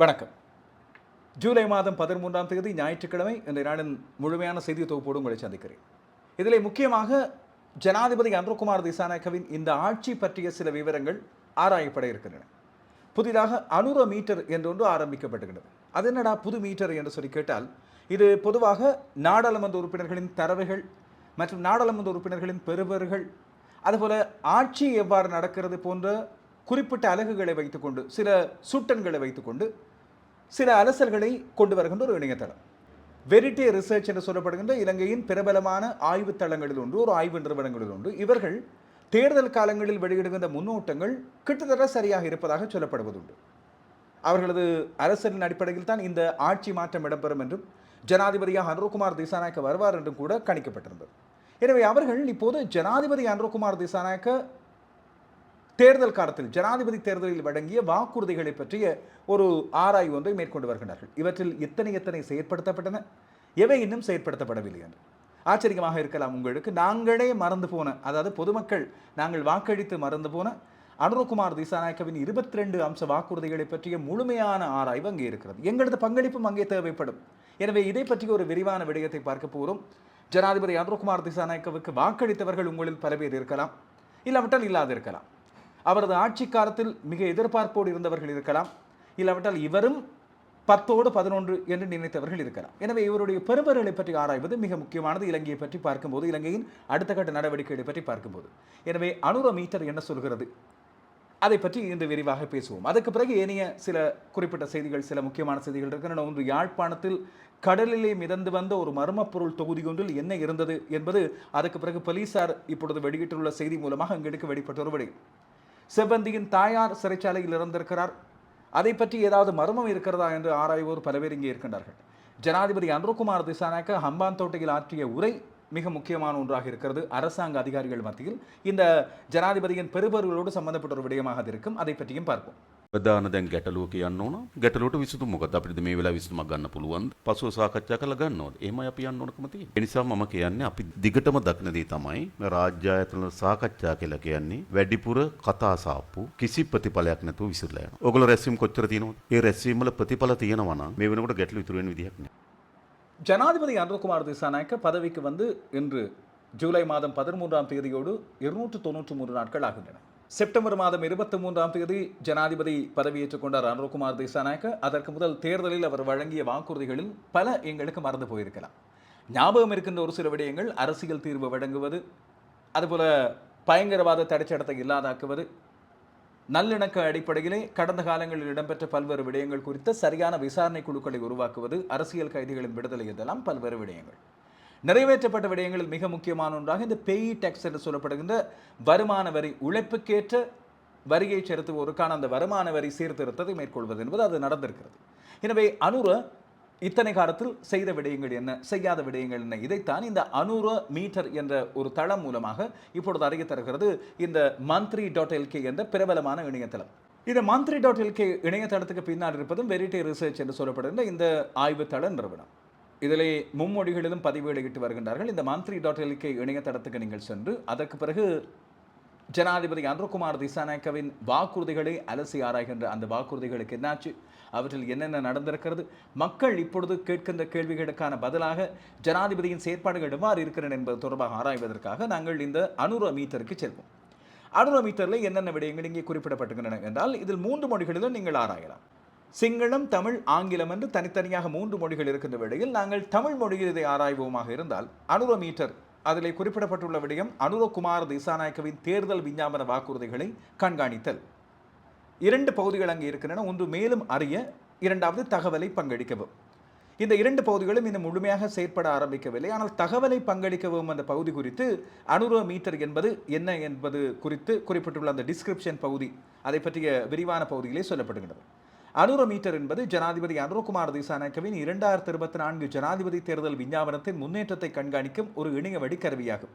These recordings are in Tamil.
வணக்கம். ஜூலை மாதம் பதிமூன்றாம் தேதி ஞாயிற்றுக்கிழமை இந்த நாளின் முழுமையான செய்தி தொகுப்போடு உங்களை சந்திக்கிறேன். இதில் முக்கியமாக ஜனாதிபதி அன்ருகுமார் திசாநாயக்கவின் இந்த ஆட்சி பற்றிய சில விவரங்கள் ஆராயப்பட இருக்கின்றன. புதிதாக அனுர மீட்டர் என்றொன்று ஆரம்பிக்கப்பட்டுகிறது அது என்னடா புது மீட்டர் என்று சொல்லி கேட்டால் இது பொதுவாக நாடாளுமன்ற உறுப்பினர்களின் தரவுகள் மற்றும் நாடாளுமன்ற உறுப்பினர்களின் பெறுபர்கள் அதுபோல ஆட்சி எவ்வாறு நடக்கிறது போன்ற குறிப்பிட்ட அலகுகளை வைத்துக்கொண்டு சில சுட்டன்களை வைத்துக்கொண்டு சில அலசல்களை கொண்டு வருகின்ற ஒரு இணையதளம். வெரிட்டி ரிசர்ச் என்று சொல்லப்படுகின்ற இலங்கையின் பிரபலமான ஆய்வு தளங்களில் ஒன்று ஒரு ஆய்வு நிறுவனங்களில் ஒன்று. இவர்கள் தேர்தல் காலங்களில் வெளியிடுகின்ற முன்னோட்டங்கள் கிட்டத்தட்ட சரியாக இருப்பதாக சொல்லப்படுவதுண்டு. அவர்களது அரசியலின் அடிப்படையில் தான் இந்த ஆட்சி மாற்றம் இடம்பெறும் என்றும் ஜனாதிபதியாக அனுரகுமார் திசாநாயக்க வருவார் என்றும் கூட கணிக்கப்பட்டிருந்தது. எனவே அவர்கள் இப்போது ஜனாதிபதி அனுரகுமார் திசாநாயக்க தேர்தல் காலத்தில் ஜனாதிபதி தேர்தலில் வழங்கிய வாக்குறுதிகளை பற்றிய ஒரு ஆராய்வு ஒன்றை மேற்கொண்டு வருகிறார்கள் இவற்றில் எத்தனை எத்தனை செயற்படுத்தப்பட்டன? எவை இன்னும் செயற்படுத்தப்படவில்லை என்று. ஆச்சரியமாக இருக்கலாம் உங்களுக்கு. நாங்களே மறந்து போன அதாவது பொதுமக்கள் நாங்கள் வாக்களித்து மறந்து போன அனுரகுமார் திசாநாயக்கவின் இருபத்தி ரெண்டு அம்ச வாக்குறுதிகளை பற்றிய முழுமையான ஆராய்வு அங்கே இருக்கிறது. எங்களது பங்களிப்பும் அங்கே தேவைப்படும். எனவே இதை பற்றிய ஒரு விரிவான விடயத்தை பார்க்க போகிறோம் ஜனாதிபதி அனுரகுமார் திசாநாயக்கவுக்கு வாக்களித்தவர்கள் உங்களில் பல பேர் இருக்கலாம். இல்லாவிட்டால் இல்லாது இருக்கலாம் அவரது ஆட்சி காலத்தில் மிக எதிர்பார்ப்போடு இருந்தவர்கள் இருக்கலாம். இல்லாவிட்டால் இவரும் பத்தோடு பதினொன்று என்று நினைத்தவர்கள் இருக்கலாம். எனவே இவருடைய பெருமர்களை பற்றி ஆராய்வது மிக முக்கியமானது. இலங்கையை பற்றி பார்க்கும்போது இலங்கையின் அடுத்த கட்ட நடவடிக்கைகளை பற்றி பார்க்கும்போது. எனவே அனுர மீட்டர் என்ன சொல்கிறது? அதை பற்றி இன்று விரிவாக பேசுவோம். அதுக்கு பிறகு ஏனைய சில குறிப்பிட்ட செய்திகள் சில முக்கியமான செய்திகள் இருக்கின்றன. ஒன்று யாழ்ப்பாணத்தில் கடலிலே மிதந்து வந்த ஒரு மர்மப்பொருள் தொகுதி ஒன்றில் என்ன இருந்தது என்பது அதுக்கு பிறகு போலீசார் இப்பொழுது வெளியிட்டுள்ள செய்தி மூலமாக அங்கெடுக்க வெளிப்பட்ட ஒரு செவ்வந்தியின் தாயார் சிறைச்சாலையில் இறந்திருக்கிறார். அதை பற்றி ஏதாவது மர்மம் இருக்கிறதா என்று ஆராய்வோர் பல பேர் இங்கே இருக்கின்றார்கள். ஜனாதிபதி அன்ருகுமார் திசானாக்க ஹம்பான் தோட்டையில் ஆற்றிய உரை மிக முக்கியமான ஒன்றாக இருக்கிறது. அரசாங்க அதிகாரிகள் மத்தியில் இந்த ஜனாதிபதியின் பெருபர்களோடு சம்பந்தப்பட்ட ஒரு விடயமாக இருக்கும். அதை பற்றியும் பார்ப்போம். ප්‍රධාන දැන් ගැටලුව කියන්න ඕන ගැටලුවට විසඳුම මොකද අපිට මේ වෙලාව විසඳුමක් ගන්න පුළුවන් පසුව සාකච්ඡා කරලා ගන්න ඕනේ. එහෙමයි අපි යන්න ඕනකම තියෙන්නේ. ඒ නිසා මම කියන්නේ අපි දිගටම දක්න දේ තමයි මේ රාජ්‍ය ආයතන සාකච්ඡා කියලා කියන්නේ වැඩිපුර කතා සාප්පු කිසි ප්‍රතිඵලයක් නැතුව විසිරලා යනවා. ඕගොල්ලෝ රැස්වීම කොච්චර තියෙනවද? ඒ රැස්වීම වල ප්‍රතිඵල තියෙනවා නම් මේ වෙනකොට ගැටලු ඉතුරු වෙන විදිහක් නෑ. ஜனாதிபதி அனுர்குமார் திசாநாயக்க பதவிக்கு வந்து இன்று ஜூலை மாதம் பதிமூன்றாம் தேதியோடு இருநூற்று தொண்ணூற்று மூன்று நாட்கள் ஆகின்றன செப்டம்பர் மாதம் இருபத்தி மூன்றாம் தேதி ஜனாதிபதி பதவியேற்றுக் கொண்டார் அனுர்குமார் திசாநாயக்க. அதற்கு முதல் தேர்தலில் அவர் வழங்கிய வாக்குறுதிகளில் பல எங்களுக்கு மறந்து போயிருக்கலாம். ஞாபகம் இருக்கின்ற ஒரு சில விடயங்கள் அரசியல் தீர்வு வழங்குவது அதுபோல பயங்கரவாத தடைச்சடத்தை இல்லாதாக்குவது நல்லிணக்க அடிப்படையிலே கடந்த காலங்களில் இடம்பெற்ற பல்வேறு விடயங்கள் குறித்த சரியான விசாரணை குழுக்களை உருவாக்குவது அரசியல் கைதிகளின் விடுதலை இதெல்லாம் பல்வேறு விடயங்கள். நிறைவேற்றப்பட்ட விடயங்களில் மிக முக்கியமான ஒன்றாக இந்த பேய் டேக்ஸ் என்று சொல்லப்படுகின்ற வருமான வரி உழைப்புக்கேற்ற வரியை செலுத்துவோருக்கான அந்த வருமான வரி சீர்திருத்தத்தை மேற்கொள்வது என்பது அது நடந்திருக்கிறது. எனவே அனுர இத்தனை காலத்தில் செய்த விடயங்கள் என்ன செய்யாத விடயங்கள் என்ன? இதைத்தான் இந்த அனுர மீட்டர் என்ற ஒரு தளம் மூலமாக இப்பொழுது அறிய தருகிறது இந்த மந்த்ரி டாட் எல்கே என்ற பிரபலமான இணையதளம். இந்த மந்த்ரி டாட் எல்கே இணையதளத்துக்கு பின்னால் இருப்பதும் வெரிட்டி ரிசர்ச் என்று சொல்லப்படுகின்ற இந்த ஆய்வுத்தள நிறுவனம். இதிலே மும்மொழிகளிலும் பதிவேடுகிட்டு வருகின்றார்கள். இந்த மந்த்ரி டாட் எல்கே இணையதளத்துக்கு நீங்கள் சென்று அதற்கு பிறகு ஜனாதிபதி அன்ருகுமார் திசாநாயக்கவின் வாக்குறுதிகளை அலசி ஆராய்கின்ற அந்த வாக்குறுதிகளுக்கு என்னாச்சு? அவற்றில் என்னென்ன நடந்திருக்கிறது? மக்கள் இப்பொழுது கேட்கின்ற கேள்விகளுக்கான பதிலாக ஜனாதிபதியின் செயற்பாடுகள் எவ்வாறு இருக்கிறன என்பது தொடர்பாக ஆராய்வதற்காக நாங்கள் இந்த அனுர மீட்டருக்கு செல்வோம். அனுர மீட்டரில் என்னென்ன விடயங்கள் இங்கே குறிப்பிடப்பட்டுகின்றன என்றால் இதில் மூன்று மொழிகளிலும் நீங்கள் ஆராயலாம். சிங்களம் தமிழ் ஆங்கிலம் என்று தனித்தனியாக மூன்று மொழிகள் இருக்கின்ற வேளையில் நாங்கள் தமிழ் மொழியில் இதை ஆராய்வோமாக இருந்தால் அனுர மீட்டர் அதில் குறிப்பிடப்பட்டுள்ள விடயம் அனுரகுமார் திசாநாயக்கவின் தேர்தல் விஞ்ஞாபன வாக்குறுதிகளை கண்காணித்தல். இரண்டு பகுதிகள் அங்கே இருக்கின்றன ஒன்று மேலும் அறிய இரண்டாவது தகவலை பங்களிக்கவும். இந்த இரண்டு பகுதிகளும் இன்னும் முழுமையாக செயற்பட ஆரம்பிக்கவில்லை. ஆனால் தகவலை பங்களிக்கவும் அந்த பகுதி குறித்து அனுர மீட்டர் என்பது என்ன என்பது குறித்து குறிப்பிட்டுள்ள அந்த டிஸ்கிரிப்ஷன் பகுதி அதை பற்றிய விரிவான பகுதியிலே சொல்லப்படுகிறது அனுர மீட்டர் என்பது ஜனாதிபதி அனுரகுமார் திசாநாயக்கவின் இரண்டாயிரத்தி இருபத்தி நான்கு ஜனாதிபதி தேர்தல் விஞ்ஞாபனத்தின் முன்னேற்றத்தை கண்காணிக்கும் ஒரு இணைய வழிக்கருவியாகும்.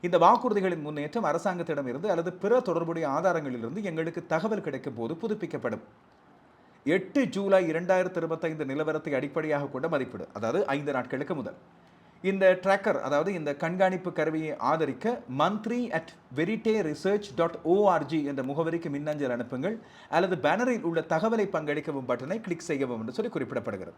இந்த வாக்குறுதிகளின் முன்னேற்றம் அரசாங்கத்திடமிருந்து அல்லது பிற தொடர்புடைய ஆதாரங்களிலிருந்து எங்களுக்கு தகவல் கிடைக்கும் போது புதுப்பிக்கப்படும். எட்டு ஜூலை இரண்டாயிரத்தி இருபத்தைந்து நிலவரத்தை அடிப்படையாக கொண்ட மதிப்பீடு அதாவது ஐந்து நாட்களுக்கு முதல். இந்த ட்ராக்கர் அதாவது இந்த கண்காணிப்பு கருவியை ஆதரிக்க Manthri at verite research dot o r g என்ற முகவரிக்கு மின்னஞ்சல் அனுப்புங்கள் அல்லது பேனரில் உள்ள தகவலை பங்கெடுக்கவும் பட்டனை கிளிக் செய்யவும் என்று சொல்லி குறிப்பிடப்படுகிறது.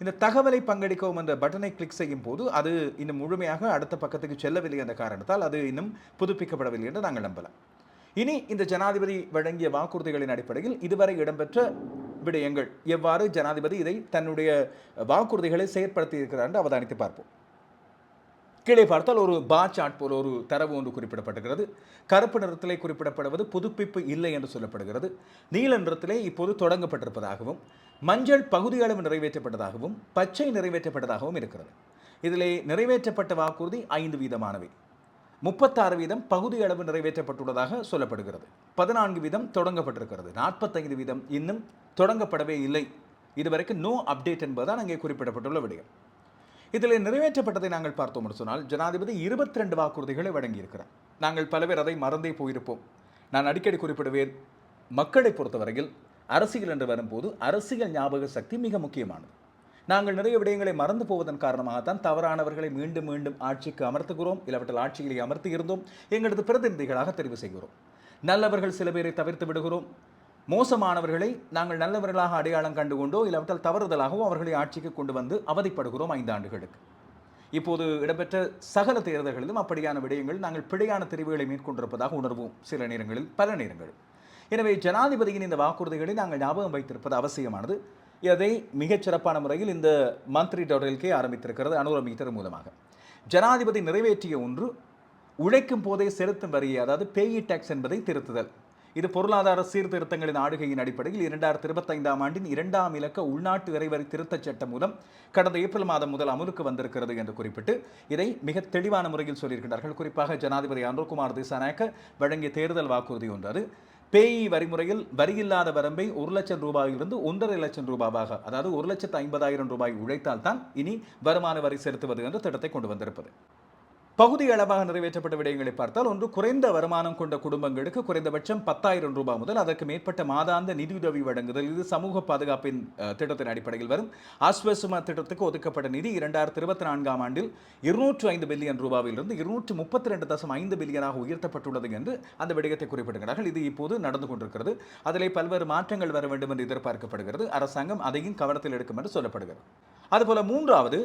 இந்த தகவலை பங்கெடுக்கவும் என்ற பட்டனை கிளிக் செய்யும் போது அது இன்னும் முழுமையாக அடுத்த பக்கத்துக்கு செல்லவில்லை என்ற காரணத்தால் அது இன்னும் புதுப்பிக்கப்படவில்லை என்று நாங்கள் நம்பலாம். இனி இந்த ஜனாதிபதி வழங்கிய வாக்குறுதிகளின் அடிப்படையில் இதுவரை இடம்பெற்ற விடயங்கள் எவ்வாறு ஜனாதிபதி இதை தன்னுடைய வாக்குறுதிகளை செயற்படுத்தி இருக்கிறார் என்று அவதானித்து பார்ப்போம். கீழே பார்த்தால் ஒரு பா சாட் போல ஒரு தரவு ஒன்று குறிப்பிடப்படுகிறது கருப்பு நிறத்திலே குறிப்பிடப்படுவது புதுப்பிப்பு இல்லை என்று சொல்லப்படுகிறது. நீல நிறத்திலே இப்போது தொடங்கப்பட்டிருப்பதாகவும் மஞ்சள் பகுதியளவு நிறைவேற்றப்பட்டதாகவும் பச்சை நிறைவேற்றப்பட்டதாகவும் இருக்கிறது. இதிலே நிறைவேற்றப்பட்ட வாக்குறுதி ஐந்து வீதமானவை. முப்பத்தாறு வீதம் பகுதி அளவு நிறைவேற்றப்பட்டுள்ளதாக சொல்லப்படுகிறது. பதினான்கு வீதம் தொடங்கப்பட்டிருக்கிறது. நாற்பத்தைந்து வீதம் இன்னும் தொடங்கப்படவே இல்லை. இதுவரைக்கும் நோ அப்டேட் என்பதுதான் அங்கே குறிப்பிடப்பட்டுள்ள விடயம். இதில் நிறைவேற்றப்பட்டதை நாங்கள் பார்த்தோம் என்று சொன்னால் ஜனாதிபதி இருபத்தி ரெண்டு வாக்குறுதிகளை வழங்கியிருக்கிறார். நாங்கள் பல பேர் அதை மறந்தே போயிருப்போம். நான் அடிக்கடி குறிப்பிடுவேன் மக்களை பொறுத்தவரையில் அரசியல் என்று வரும்போது அரசியல் ஞாபக சக்தி மிக முக்கியமானது. நாங்கள் நிறைய விடயங்களை மறந்து போவதன் காரணமாகத்தான் தவறானவர்களை மீண்டும் மீண்டும் ஆட்சிக்கு அமர்த்துகிறோம் இல்லாவற்றில் ஆட்சிகளை அமர்த்தி இருந்தோம் எங்களது பிரதிநிதிகளாக தெரிவு செய்கிறோம். நல்லவர்கள் சில பேரை தவிர்த்து விடுகிறோம் மோசமானவர்களை நாங்கள் நல்லவர்களாக அடையாளம் கண்டு கொண்டோ இல்லாவிட்டால் தவறுதலாகவோ அவர்களை ஆட்சிக்கு கொண்டு வந்து அவதிப்படுகிறோம் ஐந்து ஆண்டுகளுக்கு. இப்போது இடம்பெற்ற சகல தேர்தல்களிலும் அப்படியான விடயங்கள் நாங்கள் பிழையான தெரிவுகளை மேற்கொண்டிருப்பதாக உணர்வோம். சில நேரங்களில் பல நேரங்களில். எனவே ஜனாதிபதியின் இந்த வாக்குறுதிகளை நாங்கள் ஞாபகம் வைத்திருப்பது அவசியமானது. இதை மிகச் சிறப்பான முறையில் இந்த மந்திரி டொடல்கே ஆரம்பித்திருக்கிறது அனுர மீட்டர் மூலமாக. ஜனாதிபதி நிறைவேற்றிய ஒன்று உழைக்கும் போதே செலுத்தும் வரியை அதாவது பேயி டேக்ஸ் என்பதை திருத்துதல். இது பொருளாதார சீர்திருத்தங்களின் ஆளுகையின் அடிப்படையில் இரண்டாயிரத்தி இருபத்தைந்தாம் ஆண்டின் இரண்டாம் இலக்க உள்நாட்டு இறைவரி திருத்தச் சட்டம் மூலம் கடந்த ஏப்ரல் மாதம் முதல் அமலுக்கு வந்திருக்கிறது என்று குறிப்பிட்டு இதை மிக தெளிவான முறையில் சொல்லியிருக்கிறார்கள். குறிப்பாக ஜனாதிபதி அனுர்குமார் திசாநாயக்க வழங்கிய தேர்தல் வாக்குறுதி ஒன்று அது. பேய் வரிமுறையில் வரியில்லாத வரம்பை ஒரு லட்சம் ரூபாயிலிருந்து ஒன்றரை லட்சம் ரூபாவாக அதாவது ஒரு லட்சத்து ஐம்பதாயிரம் ரூபாய் உழைத்தால் தான் இனி வருமான வரி செலுத்துவது என்ற திட்டத்தை கொண்டு வந்திருப்பது. பகுதி அளவாக நிறைவேற்றப்பட்ட விடயங்களை பார்த்தால் ஒன்று குறைந்த வருமானம் கொண்ட குடும்பங்களுக்கு குறைந்தபட்சம் பத்தாயிரம் ரூபாய் முதல் அதற்கு மேற்பட்ட மாதாந்த நிதியுதவி வழங்குதல். இது சமூக பாதுகாப்பின் திட்டத்தின் அடிப்படையில் வரும். ஆஸ்வசுமா திட்டத்துக்கு ஒதுக்கப்பட்ட நிதி இரண்டாயிரத்தி இருபத்தி நான்காம் ஆண்டில் இருநூற்று ஐந்து பில்லியன் ரூபாவிலிருந்து இருநூற்று முப்பத்தி ரெண்டு தசம் ஐந்து பில்லியனாக உயர்த்தப்பட்டுள்ளது என்று அந்த விடயத்தை குறிப்பிடுகிறார்கள். இது இப்போது நடந்து கொண்டிருக்கிறது. அதிலே பல்வேறு மாற்றங்கள் வர வேண்டும் என்று எதிர்பார்க்கப்படுகிறது. அரசாங்கம் அதையும் கவனத்தில் எடுக்கும் என்று சொல்லப்படுகிறது. அதுபோல மூன்றாவது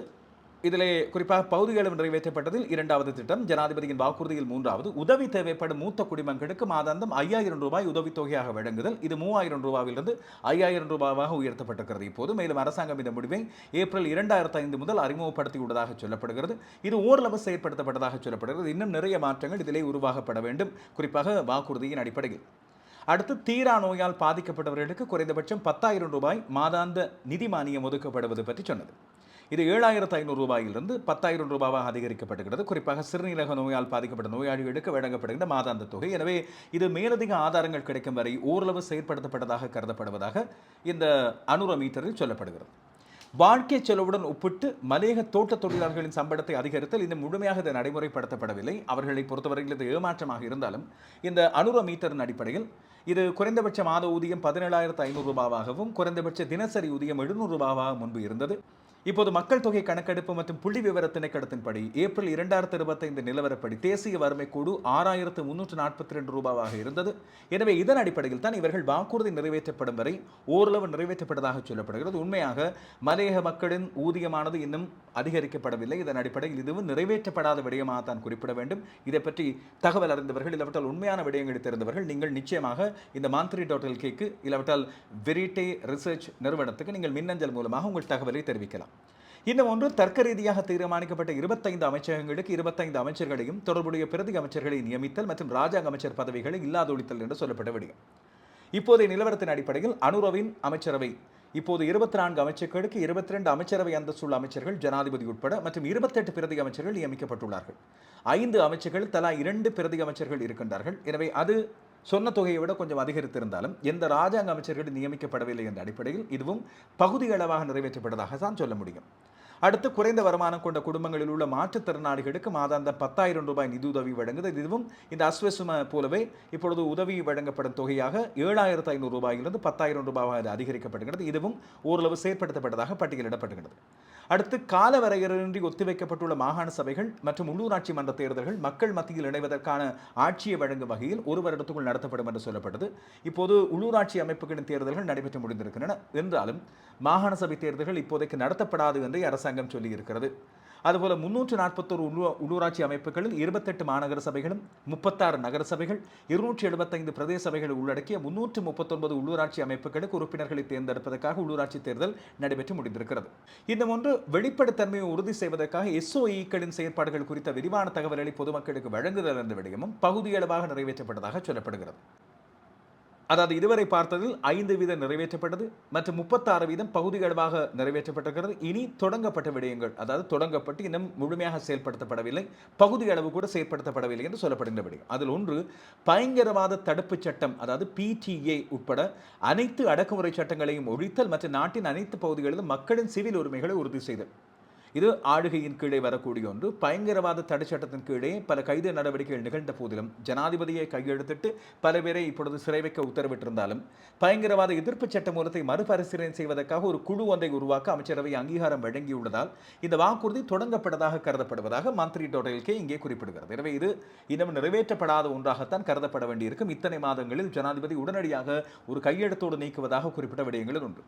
இதிலே குறிப்பாக பகுதிகளும் நிறைவேற்றப்பட்டதில் இரண்டாவது திட்டம் ஜனாதிபதியின் வாக்குறுதியில் மூன்றாவது உதவி தேவைப்படும் மூத்த குடிமக்களுக்கு மாதாந்தம் ஐயாயிரம் ரூபாய் உதவித்தொகையாக வழங்குதல். இது மூவாயிரம் ரூபாவிலிருந்து ஐயாயிரம் ரூபாவாக உயர்த்தப்பட்டிருக்கிறது. இப்போது மேலும் அரசாங்கம் இந்த முடிவை ஏப்ரல் இரண்டாயிரத்தி ஐந்து முதல் அறிமுகப்படுத்தியுள்ளதாக சொல்லப்படுகிறது. இது ஓரளவு செயற்படுத்தப்பட்டதாக சொல்லப்படுகிறது. இன்னும் நிறைய மாற்றங்கள் இதிலே உருவாக்கப்பட வேண்டும். குறிப்பாக வாக்குறுதியின் அடிப்படையில். அடுத்து தீரா நோயால் பாதிக்கப்பட்டவர்களுக்கு குறைந்தபட்சம் பத்தாயிரம் ரூபாய் மாதாந்த நிதி மானியம் ஒதுக்கப்படுவது பற்றி சொன்னது. இது ஏழாயிரத்து ஐநூறு ரூபாயிலிருந்து பத்தாயிரம் ரூபாவாக அதிகரிக்கப்பட்டுகிறது. குறிப்பாக சிறுநீரக நோயால் பாதிக்கப்பட்ட நோயாளிகளுக்கு வழங்கப்படுகின்ற மாதாந்த தொகை. எனவே இது மேலதிக ஆதாரங்கள் கிடைக்கும் வரை ஓரளவு செயற்படுத்தப்பட்டதாக கருதப்படுவதாக இந்த அனுர மீட்டரில் சொல்லப்படுகிறது. வாழ்க்கை செலவுடன் ஒப்பிட்டு மலேக தோட்ட தொழிலாளர்களின் சம்பளத்தை அதிகரித்தல் இந்த முழுமையாக இது நடைமுறைப்படுத்தப்படவில்லை. அவர்களை பொறுத்தவரையில் இது ஏமாற்றமாக இருந்தாலும் இந்த அனுர மீட்டரின் அடிப்படையில் இது குறைந்தபட்ச மாத ஊதியம் பதினேழாயிரத்து ஐநூறு ரூபாவாகவும் குறைந்தபட்ச தினசரி ஊதியம் எழுநூறு ரூபாவாக முன்பு இருந்தது. இப்போது மக்கள் தொகை கணக்கெடுப்பு மற்றும் புள்ளி விவர திணைக்கடத்தின்படி ஏப்ரல் இரண்டாயிரத்து இருபத்தைந்து நிலவரப்படி தேசிய வறுமை கூடு ஆறாயிரத்து முன்னூற்று நாற்பத்தி ரெண்டு ரூபாவாக இருந்தது. எனவே இதன் அடிப்படையில் தான் இவர்கள் வாக்குறுதி நிறைவேற்றப்படும் வரை ஓரளவு நிறைவேற்றப்பட்டதாக சொல்லப்படுகிறது. உண்மையாக மலையக மக்களின் ஊதியமானது இன்னும் அதிகரிக்கப்படவில்லை. இதன் அடிப்படையில் இதுவும் நிறைவேற்றப்படாத விடயமாக தான் குறிப்பிட வேண்டும். இதை பற்றி தகவல் அறிந்தவர்கள் இல்லாவிட்டால் உண்மையான விடயங்கள் தெரிந்தவர்கள் நீங்கள் நிச்சயமாக இந்த மாந்திரி டாட்டல் கேக்கு இல்லாவிட்டால் வெரிட்டே ரிசர்ச் நிறுவனத்துக்கு நீங்கள் மின்னஞ்சல் மூலமாக உங்கள் தகவலை தெரிவிக்கலாம். இன்னும் ஒன்று தர்க்க ரீதியாக தீர்மானிக்கப்பட்ட இருபத்தைந்து அமைச்சகங்களுக்கு இருபத்தைந்து அமைச்சர்களையும் தொடர்புடைய பிரதி அமைச்சர்களை நியமித்தல் மற்றும் ராஜாங்க அமைச்சர் பதவிகளை இல்லாதொழித்தல் என்று சொல்லப்பட்ட விடயம். இப்போதைய நிலவரத்தின் அடிப்படையில் அனுரவின் அமைச்சரவை இப்போது இருபத்தி நான்கு அமைச்சர்களுக்கு இருபத்தி ரெண்டு அமைச்சரவை அந்தஸ்துள்ள அமைச்சர்கள் ஜனாதிபதி உட்பட மற்றும் இருபத்தெட்டு பிரதி அமைச்சர்கள் நியமிக்கப்பட்டுள்ளார்கள். ஐந்து அமைச்சர்கள் தலா இரண்டு பிரதி அமைச்சர்கள் இருக்கின்றார்கள். எனவே அது சொன்ன தொகையை விட கொஞ்சம் அதிகரித்திருந்தாலும் எந்த ராஜாங்க அமைச்சர்கள் நியமிக்கப்படவில்லை என்ற அடிப்படையில் இதுவும் பகுதி அளவாக நிறைவேற்றப்பட்டதாக தான் சொல்ல முடியும். அடுத்து குறைந்த வருமானம் கொண்ட குடும்பங்களில் உள்ள மாற்றுத்திறனாளிகளுக்கு மாதாந்தம் பத்தாயிரம் ரூபாய் நிதியுதவி வழங்குது. இதுவும் இந்த அஸ்வசும போலவே இப்பொழுது உதவி வழங்கப்படும் தொகையாக ஏழாயிரத்து ஐநூறு ரூபாயிலிருந்து பத்தாயிரம் ரூபாயாக அது அதிகரிக்கப்படுகிறது. இதுவும் ஓரளவு செயற்படுத்தப்பட்டதாக பட்டியலிடப்படுகிறது அடுத்து காலவரையறையின்றி ஒத்திவைக்கப்பட்டுள்ள மாகாண சபைகள் மற்றும் உள்ளூராட்சி மன்ற தேர்தல்கள் மக்கள் மத்தியில் இணைவதற்கான ஆட்சியை வழங்கும் வகையில் ஒரு வருடத்துக்குள் நடத்தப்படும் என்று சொல்லப்பட்டது. இப்போது உள்ளூராட்சி அமைப்புகளின் தேர்தல்கள் நடைபெற்று முடிந்திருக்கின்றன. என்றாலும் மாகாண சபை தேர்தல்கள் இப்போதைக்கு நடத்தப்படாது என்று அரசாங்கம் சொல்லியிருக்கிறது. அதுபோல முன்னூற்று நாற்பத்தோரு உள்ளூ உள்ளூராட்சி அமைப்புகளில் இருபத்தெட்டு மாநகர சபைகளும் முப்பத்தாறு நகர சபைகள் இருநூற்றி எழுபத்தைந்து பிரதேச சபைகளை உள்ளடக்கிய முன்னூற்று முப்பத்தொன்பது உள்ளூராட்சி அமைப்புகளுக்கு உறுப்பினர்களை தேர்ந்தெடுப்பதற்காக உள்ளூராட்சி தேர்தல் நடைபெற்று முடிந்திருக்கிறது. இந்த ஒன்று வெளிப்படைத்தன்மையை உறுதி செய்வதற்காக எஸ்ஓஇக்களின் செயற்பாடுகள் குறித்த விரிவான தகவல்களை பொதுமக்களுக்கு வழங்குதல் என்ற விடயமும் பகுதியளவாக நிறைவேற்றப்பட்டதாக சொல்லப்படுகிறது. அதாவது இதுவரை பார்த்ததில் ஐந்து வீதம் நிறைவேற்றப்பட்டது மற்றும் முப்பத்தாறு வீதம் பகுதிகளவாக நிறைவேற்றப்பட்டிருக்கிறது. இனி தொடங்கப்பட்ட விடயங்கள் அதாவது தொடங்கப்பட்டு இன்னும் முழுமையாக செயல்படுத்தப்படவில்லை. பகுதி அளவு கூட செயல்படுத்தப்படவில்லை என்று சொல்லப்படுகின்ற விடயம். அதில் ஒன்று பயங்கரவாத தடுப்புச் சட்டம் அதாவது பிடிஏ உட்பட அனைத்து அடக்குமுறை சட்டங்களையும் ஒழித்தல் மற்றும் நாட்டின் அனைத்து பகுதிகளிலும் மக்களின் சிவில் உரிமைகளை உறுதி செய்தல். இது ஆளுகையின் கீழே வரக்கூடிய ஒன்று. பயங்கரவாத தடை சட்டத்தின் கீழே பல கைது நடவடிக்கைகள் நிகழ்ந்த போதிலும் ஜனாதிபதியை கையெழுத்திட்டு பல பேரை இப்பொழுது சிறை வைக்க உத்தரவிட்டிருந்தாலும் பயங்கரவாத எதிர்ப்பு சட்ட மூலத்தை மறுபரிசீலனை செய்வதற்காக ஒரு குழு ஒன்றை உருவாக்க அமைச்சரவை அங்கீகாரம் வழங்கியுள்ளதால் இந்த வாக்குறுதி தொடங்கப்பட்டதாக கருதப்படுவதாக மந்திரி டோட்டல்கே இங்கே குறிப்பிடுகிறது. எனவே இது இன்னும் நிறைவேற்றப்படாத ஒன்றாகத்தான் கருதப்பட வேண்டியிருக்கும். இத்தனை மாதங்களில் ஜனாதிபதி உடனடியாக ஒரு கையெழுத்தோடு நீக்குவதாக குறிப்பிட்ட விடயங்களில் ஒன்று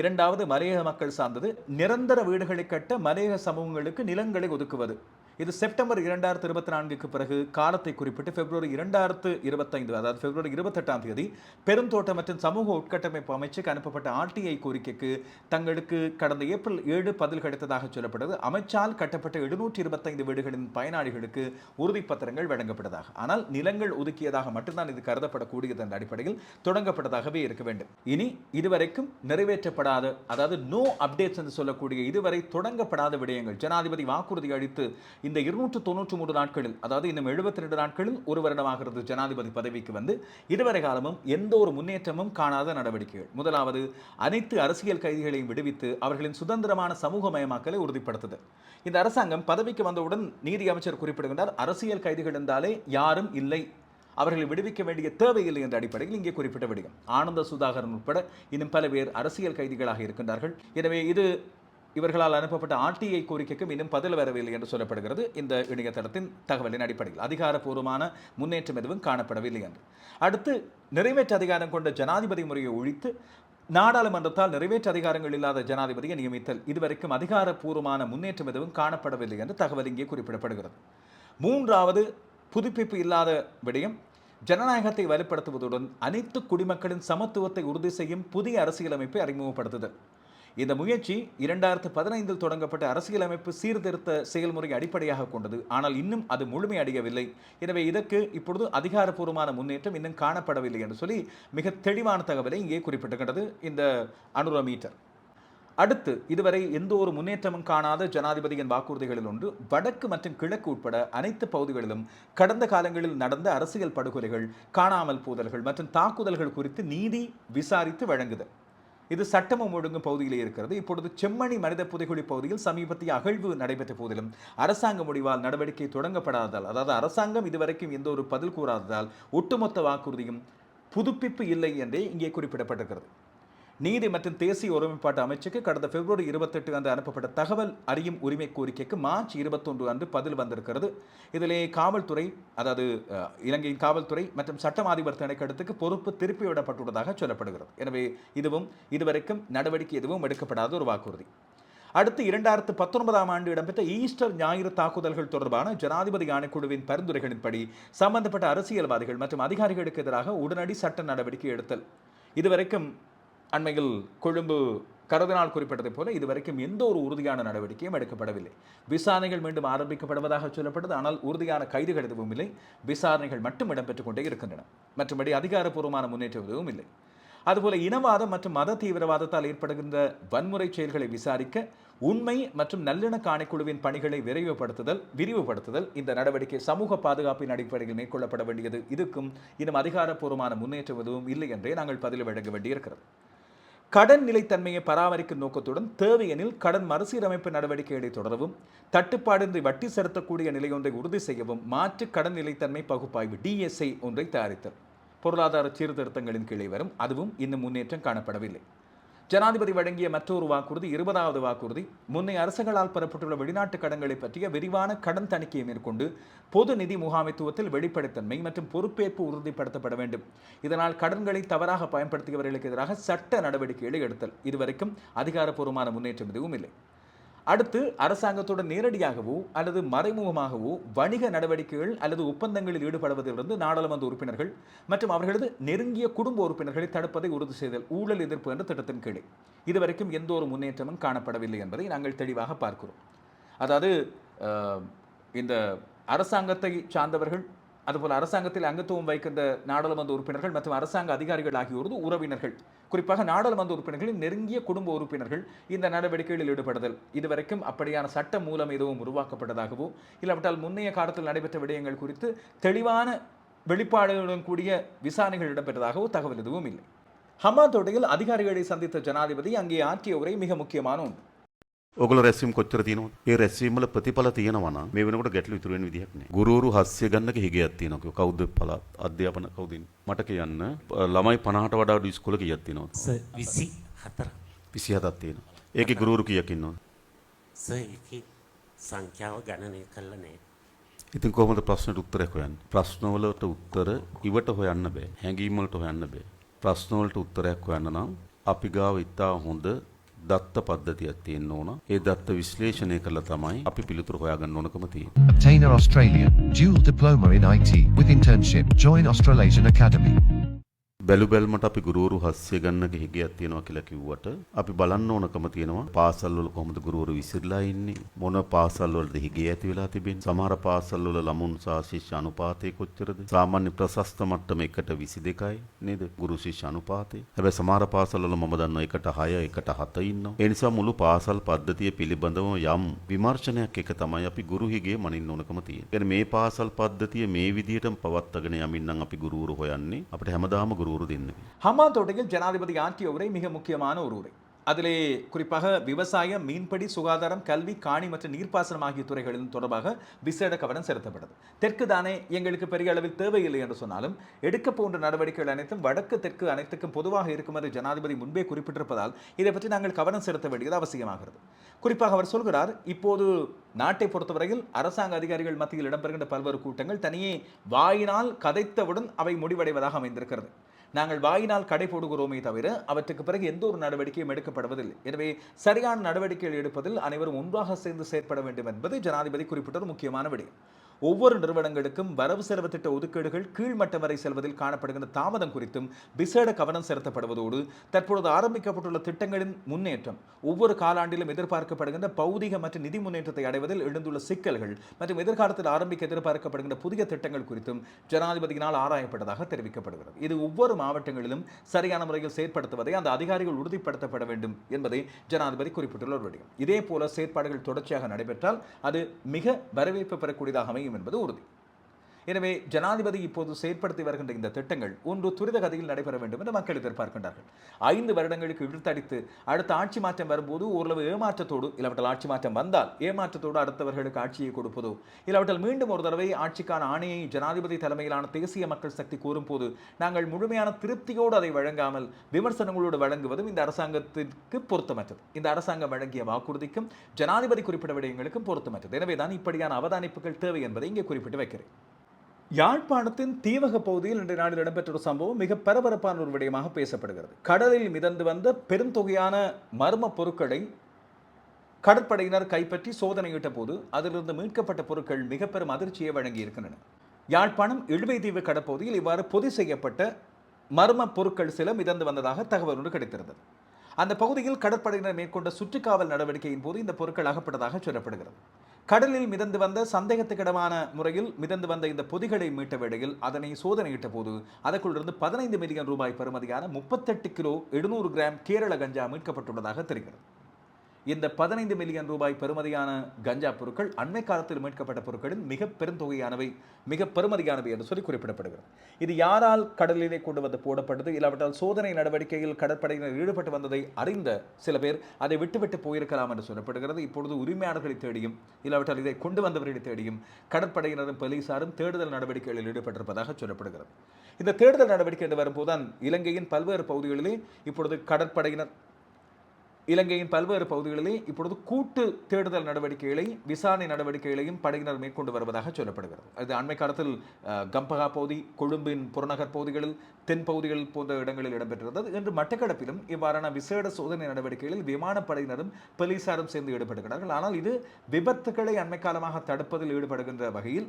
இரண்டாவது மலையக மக்கள் சார்ந்தது. நிரந்தர வீடுகளை கட்ட அநேக சமூகங்களுக்கு நிலங்களை ஒதுக்குவது. இது செப்டம்பர் இரண்டாயிரத்து இருபத்தி நான்குக்கு பிறகு காலத்தை குறிப்பிட்டு பிப்ரவரி இரண்டாயிரத்து இருபத்தைந்து அதாவது பிப்ரவரி இருபத்தெட்டாம் தேதி பெருந்தோட்டம் மற்றும் சமூக உட்கட்டமைப்பு அமைச்சுக்கு அனுப்பப்பட்ட ஆர்டிஐ கோரிக்கைக்கு தங்களுக்கு கடந்த ஏப்ரல் ஏழு பதில் கிடைத்ததாக சொல்லப்பட்டது அமைச்சால் கட்டப்பட்ட எழுநூற்றி இருபத்தைந்து வீடுகளின் பயனாளிகளுக்கு உறுதிப்பத்திரங்கள் வழங்கப்பட்டதாக. ஆனால் நிலங்கள் ஒதுக்கியதாக மட்டும்தான் இது கருதப்படக்கூடியது என்ற அடிப்படையில் தொடங்கப்பட்டதாகவே இருக்க வேண்டும். இனி இதுவரைக்கும் நிறைவேற்றப்படாத அதாவது நோ அப்டேட்ஸ் என்று சொல்லக்கூடிய இதுவரை தொடங்கப்படாத விடயங்கள் ஜனாதிபதி வாக்குறுதி அளித்து இந்த இருநூற்று தொண்ணூற்று மூன்று நாட்களில் அதாவது இன்னும் எழுபத்தி ரெண்டு நாட்களில் ஒரு வருடமாகிறது ஜனாதிபதி பதவிக்கு வந்து இதுவரை காலமும் எந்த ஒரு முன்னேற்றமும் காணாத நடவடிக்கைகள். முதலாவது அனைத்து அரசியல் கைதிகளையும் விடுவித்து அவர்களின் சுதந்திரமான சமூகமயமாக்கலை உறுதிப்படுத்துது இந்த அரசாங்கம் பதவிக்கு வந்தவுடன் நீதி அமைச்சர் குறிப்பிடுகின்றார் அரசியல் கைதிகள் என்றாலே யாரும் இல்லை. அவர்களை விடுவிக்க வேண்டிய தேவையில்லை என்ற அடிப்படையில் இங்கே குறிப்பிட்ட விடயம். ஆனந்த சுதாகரன் உட்பட இன்னும் பல பேர் அரசியல் கைதிகளாக இருக்கின்றார்கள். எனவே இது இவர்களால் அனுப்பப்பட்ட ஆர்டிஐ கோரிக்கைக்கும் இன்னும் பதில் வரவில்லை என்று சொல்லப்படுகிறது. இந்த இணையதளத்தின் தகவலின் அடிப்படையில் அதிகாரப்பூர்வமான முன்னேற்றம் எதுவும் காணப்படவில்லை என்று. அடுத்து நிறைவேற்று அதிகாரம் கொண்ட ஜனாதிபதி முறையை ஒழித்து நாடாளுமன்றத்தால் நிறைவேற்று அதிகாரங்கள் இல்லாத ஜனாதிபதியை நியமித்தல் இதுவரைக்கும் அதிகாரப்பூர்வமான முன்னேற்றம் எதுவும் காணப்படவில்லை என்று தகவல் இங்கே குறிப்பிடப்படுகிறது. மூன்றாவது புதுப்பிப்பு இல்லாத விடயம். ஜனநாயகத்தை வலுப்படுத்துவதுடன் அனைத்து குடிமக்களின் சமத்துவத்தை உறுதி செய்யும் புதிய அரசியலமைப்பை அறிமுகப்படுத்துதல். இந்த முயற்சி இரண்டாயிரத்து பதினைந்தில் தொடங்கப்பட்ட அரசியலமைப்பு சீர்திருத்த செயல்முறை அடிப்படையாக கொண்டது. ஆனால் இன்னும் அது முழுமையடையவில்லை எனவே இதற்கு இப்பொழுது அதிகாரப்பூர்வமான முன்னேற்றம் இன்னும் காணப்படவில்லை என்று சொல்லி மிக தெளிவான தகவலை இங்கே குறிப்பிட்டிருக்கிறது இந்த அனுர மீட்டர். அடுத்து இதுவரை எந்த ஒரு முன்னேற்றமும் காணாத ஜனாதிபதியின் வாக்குறுதிகளில் ஒன்று வடக்கு மற்றும் கிழக்கு உட்பட அனைத்து பகுதிகளிலும் கடந்த காலங்களில் நடந்த அரசியல் படுகொலைகள் காணாமல் போதல்கள் மற்றும் தாக்குதல்கள் குறித்து நீதி விசாரித்து வழங்குதல். இது சட்டமும் ஒழுங்கும் பகுதியிலே இருக்கிறது. இப்பொழுது செம்மணி மனித புதைகுழி பகுதியில் சமீபத்திய அகழ்வு நடைபெற்ற போதிலும் அரசாங்க முடிவால் நடவடிக்கை தொடங்கப்படாததால் அதாவது அரசாங்கம் இதுவரைக்கும் எந்த ஒரு பதில் கூறாததால் ஒட்டுமொத்த வாக்குறுதியும் புதுப்பிப்பு இல்லை என்றே இங்கே குறிப்பிடப்பட்டிருக்கிறது. நீதி மற்றும் தேசிய ஒருமைப்பாட்டு அமைச்சுக்கு கடந்த பிப்ரவரி இருபத்தெட்டு அன்று அனுப்பப்பட்ட தகவல் அறியும் உரிமை கோரிக்கைக்கு மார்ச் இருபத்தொன்று அன்று பதில் வந்திருக்கிறது. இதிலே காவல்துறை அதாவது இலங்கையின் காவல்துறை மற்றும் சட்டம் அதிபர் திணைக்கடத்துக்கு பொறுப்பு திருப்பிவிடப்பட்டுள்ளதாக சொல்லப்படுகிறது. எனவே இதுவும் இதுவரைக்கும் நடவடிக்கை எதுவும் எடுக்கப்படாத ஒரு வாக்குறுதி. அடுத்து இரண்டாயிரத்து பத்தொன்பதாம் ஆண்டு இடம்பெற்ற ஈஸ்டர் ஞாயிறு தாக்குதல்கள் தொடர்பான ஜனாதிபதி ஆணைக்குழுவின் பரிந்துரைகளின்படி சம்பந்தப்பட்ட அரசியல்வாதிகள் மற்றும் அதிகாரிகளுக்கு எதிராக உடனடி சட்ட நடவடிக்கை எடுத்தல். இதுவரைக்கும் அண்மையில் கொழும்பு கருதினால் குறிப்பிட்டதைப் போல இதுவரைக்கும் எந்த ஒரு உறுதியான நடவடிக்கையும் எடுக்கப்படவில்லை. விசாரணைகள் மீண்டும் ஆரம்பிக்கப்படுவதாக சொல்லப்பட்டது ஆனால் உறுதியான கைதுகள் எதுவும் இல்லை. விசாரணைகள் மட்டும் இடம்பெற்றுக் கொண்டே இருக்கின்றன. மற்றபடி அதிகாரப்பூர்வமான முன்னேற்றம் எதுவும் இல்லை. அதுபோல இனவாதம் மற்றும் மத தீவிரவாதத்தால் ஏற்படுகின்ற வன்முறை செயல்களை விசாரிக்க உண்மை மற்றும் நல்லிணக்க ஆணைக்குழுவின் பணிகளை விரைவுபடுத்துதல் விரிவுபடுத்துதல் இந்த நடவடிக்கை சமூக பாதுகாப்பின் அடிப்படையில் மேற்கொள்ளப்பட வேண்டியது. இதுக்கும் இன்னும் அதிகாரப்பூர்வமான முன்னேற்றம் எதுவும் இல்லை என்றே நாங்கள் பதில் வழங்க வேண்டியிருக்கிறது. கடன் நிலைத்தன்மையை பராமரிக்கும் நோக்கத்துடன் தேவையெனில் கடன் மறுசீரமைப்பு நடவடிக்கைகளை தொடரவும் தட்டுப்பாடின்றி வட்டி செலுத்தக்கூடிய நிலையொன்றை உறுதி செய்யவும் மாற்று கடன் நிலைத்தன்மை பகுப்பாய்வு டிஎஸ்ஐ ஒன்றை தயாரித்தல். பொருளாதார சீர்திருத்தங்களின் கீழே வரும். அதுவும் இன்னும் முன்னேற்றம் காணப்படவில்லை. ஜனாதிபதி வழங்கிய மற்றொரு வாக்குறுதி இருபதாவது வாக்குறுதி முன்னைய அரசுகளால் பெறப்பட்டுள்ள வெளிநாட்டு கடன்களை பற்றிய விரிவான கடன் தணிக்கையை மேற்கொண்டு பொது நிதி முகாமைத்துவத்தில் வெளிப்படைத்தன்மை மற்றும் பொறுப்பேற்பு உறுதிப்படுத்தப்பட வேண்டும். இதனால் கடன்களை தவறாக பயன்படுத்தியவர்களுக்கு எதிராக சட்ட நடவடிக்கைகளை எடுத்தல். இதுவரைக்கும் அதிகாரப்பூர்வமான முன்னேற்றம் எதுவும் இல்லை. அடுத்து அரசாங்கத்துடன் நேரடியாகவோ அல்லது மறைமுகமாகவோ வணிக நடவடிக்கைகள் அல்லது ஒப்பந்தங்களில் ஈடுபடுவதிலிருந்து நாடாளுமன்ற உறுப்பினர்கள் மற்றும் அவர்களது நெருங்கிய குடும்ப உறுப்பினர்களை தடுப்பதை உறுதி செய்தல் ஊழல் எதிர்ப்பு என்ற திட்டத்தின் கீழே. இதுவரைக்கும் எந்த ஒரு முன்னேற்றமும் காணப்படவில்லை என்பதை நாங்கள் தெளிவாக பார்க்கிறோம். அதாவது இந்த அரசாங்கத்தை சார்ந்தவர்கள் அதுபோல் அரசாங்கத்தில் அங்கத்துவம் வைக்கின்ற நாடாளுமன்ற உறுப்பினர்கள் மற்றும் அரசாங்க அதிகாரிகள் ஆகியோரது உறவினர்கள். குறிப்பாக நாடாளுமன்ற உறுப்பினர்களின் நெருங்கிய குடும்ப உறுப்பினர்கள் இந்த நடவடிக்கைகளில் ஈடுபடுதல். இதுவரைக்கும் அப்படியான சட்ட மூலம் எதுவும் உருவாக்கப்பட்டதாகவோ இல்லாவிட்டால் முன்னைய காலத்தில் நடைபெற்ற விடயங்கள் குறித்து தெளிவான வெளிப்பாடுகளுடன் கூடிய விசாரணைகள் இடம்பெற்றதாகவோ தகவல் எதுவும் இல்லை. ஹமாதோடையில் அதிகாரிகளை சந்தித்த ஜனாதிபதி அங்கே ஆற்றிய உரை மிக முக்கியமான ஒன்று. ඔගල රැස්වීම් කොච්චර තියෙනවද? ඒ රැස්වීම්වල ප්‍රතිඵල තියෙනවා නම් මේ වෙනකොට ගැටලු ඉතුරු වෙන විදිහක් නෑ. ගුරුවරු 700 ගන්නක හිගයක් තියෙනවා. කවුද පළාත් අධ්‍යාපන කවුද ඉන්නේ? මට කියන්න ළමයි 50ට වඩා අඩු ඉස්කෝල කීයක් තියෙනවද? සර් විසි හතර 27ක් තියෙනවා. ඒකේ ගුරුවරු කීයක් ඉන්නවද? සර් එක සංඛ්‍යාව ගණනය කල්ල නෑ ඉතින් කොහොමද ප්‍රශ්නට උත්තරයක් හොයන්නේ? ප්‍රශ්නවලට උත්තර ඉවට හොයන්න බෑ. හැඟීම් වලට හොයන්න බෑ. ප්‍රශ්නවලට උත්තරයක් හොයන්න නම් අපි ගාව ඉතා හොඳ දත්ත පද්ධතියක් තියෙන්න ඕන. ඒ දත්ත විශ්ලේෂණය කරලා තමයි අපි පිළිතුරු හොයාගන්න ඕනකම තියෙන්නේ. Obtain a Australian dual diploma in IT with internship. Join Australasian Academy. බැලු බැල්මට අපි ගුරුවරු 700 ගන්නක හිගයක් තියෙනවා කියලා කිව්වට අපි බලන්න ඕනකම තියෙනවා පාසල් වල කොහොමද ගුරුවරු විසිරලා ඉන්නේ? මොන පාසල් වලද හිගේ ඇති වෙලා තිබෙන්නේ? සමහර පාසල් වල ළමුන් සහ ශිෂ්‍ය අනුපාතය කොච්චරද? සාමාන්‍ය ප්‍රශස්ත මට්ටම 1ට 22යි නේද ගුරු ශිෂ්‍ය අනුපාතය? හැබැයි සමහර පාසල් වල මම දන්නවා 1ට 6 1ට 7 ඉන්නවා. ඒ නිසා මුළු පාසල් පද්ධතිය පිළිබඳව යම් විමර්ශනයක් එක තමයි අපි ගුරු හිගේ මනින්න ඕනකම තියෙන්නේ. ඒ මේ පාසල් පද්ධතිය මේ විදිහටම පවත්වාගෙන යමින් නම් අපි ගුරුවරු හොයන්නේ අපිට හැමදාම ගුරුවරු கூறுகிறது ஹமாத்தோட்டையில் ஜனாதிபதி ஆற்றிய உரை மிக முக்கியமான ஒரு உரை. அதிலே குறிப்பாக விவசாயம் மீன்பிடி சுகாதாரம் கல்வி காணி மற்றும் நீர்ப்பாசனம் ஆகிய துறைகளிலும் தொடர்பாக விசேட கவனம் செலுத்தப்பட்டது. தெற்கு தானே எங்களுக்கு பெரிய அளவில் தேவையில்லை என்று சொன்னாலும் எடுக்க போன்ற நடவடிக்கைகள் அனைத்தும் வடக்கு தெற்கு அனைத்துக்கும் பொதுவாக இருக்கும் என்று ஜனாதிபதி முன்பே குறிப்பிட்டிருப்பதால் இதை பற்றி நாங்கள் கவனம் செலுத்த வேண்டியது அவசியமாகிறது. குறிப்பாக அவர் சொல்கிறார் இப்போது நாட்டை பொறுத்தவரையில் அரசாங்க அதிகாரிகள் மத்தியில் இடம்பெறுகின்ற பல்வேறு கூட்டங்கள் தனியே வாயினால் கதைத்தவுடன் அவை முடிவடைவதாக அமைந்திருக்கிறது. நாங்கள் வாயினால் கடை போடுகிறோமே தவிர அவற்றுக்கு பிறகு எந்த ஒரு நடவடிக்கையும் எடுக்கப்படுவதில்லை. எனவே சரியான நடவடிக்கைகள் எடுப்பதில் அனைவரும் ஒன்றாக சேர்ந்து செயற்பட வேண்டும் என்பது ஜனாதிபதி குறிப்பிட்ட ஒரு முக்கியமான விடயம். ஒவ்வொரு நிறுவனங்களுக்கும் வரவு செலவு திட்ட ஒதுக்கீடுகள் கீழ்மட்டம் வரை செல்வதில் காணப்படுகின்ற தாமதம் குறித்தும் விசேட கவனம் செலுத்தப்படுவதோடு தற்பொழுது ஆரம்பிக்கப்பட்டுள்ள திட்டங்களின் முன்னேற்றம் ஒவ்வொரு காலாண்டிலும் எதிர்பார்க்கப்படுகின்ற பௌதிக மற்றும் நிதி முன்னேற்றத்தை அடைவதில் எழுந்துள்ள சிக்கல்கள் மற்றும் எதிர்காலத்தில் ஆரம்பிக்க எதிர்பார்க்கப்படுகின்ற புதிய திட்டங்கள் குறித்தும் ஜனாதிபதியினால் ஆராயப்பட்டதாக தெரிவிக்கப்படுகிறது. இது ஒவ்வொரு மாவட்டங்களிலும் சரியான முறையில் செயற்படுத்துவதை அந்த அதிகாரிகள் உறுதிப்படுத்தப்பட வேண்டும் என்பதை ஜனாதிபதி குறிப்பிட்டுள்ள ஒரு விடயம். இதே போல செயற்பாடுகள் தொடர்ச்சியாக நடைபெற்றால் அது மிக வரவேற்பு பெறக்கூடியதாக அமையும். என்பது உறுதி. எனவே ஜனாதிபதி இப்போது செயற்படுத்தி வருகின்ற இந்த திட்டங்கள் ஒன்று துரித கதியில் நடைபெற வேண்டும் என்று மக்கள் எதிர்பார்க்கின்றார்கள். ஐந்து வருடங்களுக்கு இழுத்தடித்து அடுத்த ஆட்சி மாற்றம் வரும்போது ஓரளவு ஏமாற்றத்தோடு இல்லாவிட்டால் ஆட்சி மாற்றம் வந்தால் ஏமாற்றத்தோடு அடுத்தவர்களுக்கு ஆட்சியை கொடுப்பதோ இல்லாவிட்டால் மீண்டும் ஒரு தடவை ஆட்சிக்கான ஆணையை ஜனாதிபதி தலைமையிலான தேசிய மக்கள் சக்தி கூறும்போது நாங்கள் முழுமையான திருப்தியோடு அதை வழங்காமல் விமர்சனங்களோடு வழங்குவதும் இந்த அரசாங்கத்திற்கு பொருத்தமற்றது. இந்த அரசாங்கம் வழங்கிய வாக்குறுதிக்கும் ஜனாதிபதி குறிப்பிட்ட விடயங்களுக்கும் பொருத்தமற்றது. எனவே தான் இப்படியான அவதானிப்புகள் தேவை என்பதை இங்கே குறிப்பிட்டு வைக்கிறேன். யாழ்ப்பாணத்தின் தீவக பகுதியில் இன்றைய நாளில் இடம்பெற்ற ஒரு சம்பவம் மிக பரபரப்பான ஒரு விடயமாக பேசப்படுகிறது. கடலில் மிதந்து வந்த பெருந்தொகையான மர்ம பொருட்களை கடற்படையினர் கைப்பற்றி சோதனையிட்ட போது அதிலிருந்து மீட்கப்பட்ட பொருட்கள் மிக பெரும் அதிர்ச்சியை வழங்கியிருக்கின்றன. யாழ்ப்பாணம் இழுவைதீவு கடற்பகுதியில் இவ்வாறு பொதி செய்யப்பட்ட மர்ம பொருட்கள் சில மிதந்து வந்ததாக தகவல் ஒன்று கிடைத்திருந்தது. அந்த பகுதியில் கடற்படையினர் மேற்கொண்ட சுற்றுக்காவல் நடவடிக்கையின் போது இந்த பொருட்கள் அகப்பட்டதாக சொல்லப்படுகிறது. கடலில் மிதந்து வந்த சந்தேகத்துக்கிடமான முறையில் மிதந்து வந்த இந்த பொதிகளை மீட்ட வேளையில் அதனை சோதனையிட்ட போது அதற்குள்ளிருந்து பதினைந்து மில்லியன் ரூபாய் பெறுமதியான முப்பத்தெட்டு கிலோ எழுநூறு கிராம் கேரள கஞ்சா மீட்கப்பட்டுள்ளதாக தெரிகிறது. இந்த பதினைந்து மில்லியன் ரூபாய் பெறுமதியான கஞ்சா பொருட்கள் அண்மை காலத்தில் மீட்கப்பட்ட பொருட்களின் மிக பெருந்தொகையானவை மிக பெருமதியானவை என்று சொல்லி குறிப்பிடப்படுகிறது. இது யாரால் கடலிலே கொண்டு வந்து போடப்பட்டது? இல்லாவிட்டால் சோதனை நடவடிக்கையில் கடற்படையினர் ஈடுபட்டு வந்ததை அறிந்த சில பேர் அதை விட்டுவிட்டு போயிருக்கலாம் என்று சொல்லப்படுகிறது. இப்பொழுது உரிமையாளர்களை தேடியும் இல்லாவிட்டால் இதை கொண்டு வந்தவர்களை தேடியும் கடற்படையினரும் போலீசாரும் தேடுதல் நடவடிக்கைகளில் ஈடுபட்டிருப்பதாக சொல்லப்படுகிறது. இந்த தேடுதல் நடவடிக்கை என்று வரும்போதுதான் இலங்கையின் பல்வேறு பகுதிகளிலே இப்பொழுது கடற்படையினர் இலங்கையின் பல்வேறு பகுதிகளிலே இப்பொழுது கூட்டு தேடுதல் நடவடிக்கைகளை விசாரணை நடவடிக்கைகளையும் படையினர் மேற்கொண்டு வருவதாக சொல்லப்படுகிறது. அது அண்மை காலத்தில் கம்பகா பகுதி கொழும்பின் புறநகர் பகுதிகளில் தென் பகுதிகள் போன்ற இடங்களில் இடம்பெற்றிருந்தது. இன்று மட்டக்களப்பிலும் இவ்வாறான விசேட சோதனை நடவடிக்கைகளில் விமானப்படையினரும் போலீசாரும் சேர்ந்து ஈடுபடுகிறார்கள். ஆனால் இது விபத்துக்களை அண்மை காலமாக தடுப்பதில் ஈடுபடுகின்ற வகையில்